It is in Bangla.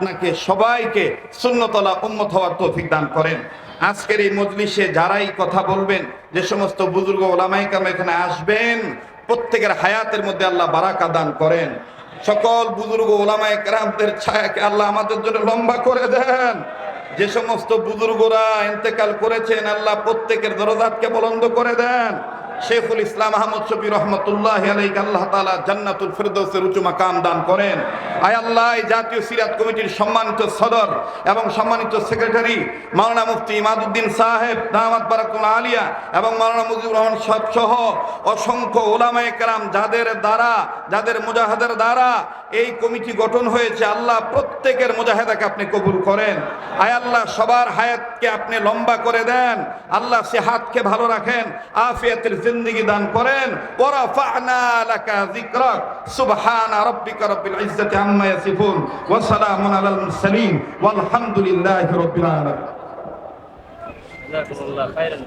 আপনাকে সবাইকে শূন্যতলা উম্মত হওয়ার তৌফিক দান করেন। আজকের এই মজলিসে যারাই কথা বলবেন, যে সমস্ত বুজুর্গ ওলামাইকাম এখানে আসবেন, প্রত্যেকের হায়াতের মধ্যে আল্লাহ বারাকা দান করেন। সকল বুজুর্গ ওলামাই কেরামদের ছায়াকে আল্লাহ আমাদের জন্য লম্বা করে দেন। যে সমস্ত বুজুর্গরা ইন্তেকাল করেছেন, আল্লাহ প্রত্যেকের দরজাতকে বলন্দ করে দেন। শেখুল ইসলাম আহমদ শফি রহমতুল্লাহ আলাইক আল্লাহ তালা জান্নাতুল ফিরদৌসের উঁচু মাকাম দান করেন। আয় আল্লাহ জাতীয় সিরাত কমিটির সম্মানিত সদর এবং সম্মানিত সেক্রেটারি মাওলানা মুফতি ইমাদুদ্দিন সাহেব, দামাত বারাকুল আলিয়া এবং মাওলানা মুজিবুর রহমান সাহেব সহ অসংখ্য ওলামায় কেরাম যাদের দ্বারা, যাদের মুজাহাদের দ্বারা এই কমিটি গঠন হয়েছে, আল্লাহ প্রত্যেকের মুজাহেদাকে আপনি কবুল করেন। আয় আল্লাহ, সবার হায়াতকে আপনি লম্বা করে দেন। আল্লাহ সে হাতকে ভালো রাখেন, আফিয়াতের জিন্দগি দান করেন। ওরা ফানা লাকা যিকরাক, সুবহান রাব্বিকা রাব্বিল ইজ্জাতি আম্মা ইয়াসিফুন, ওয়া সালামুন আলাল মুরসালিন ওয়াল হামদুলিল্লাহি রাব্বিল আলামিন। জাযাকুমুল্লাহ খাইরান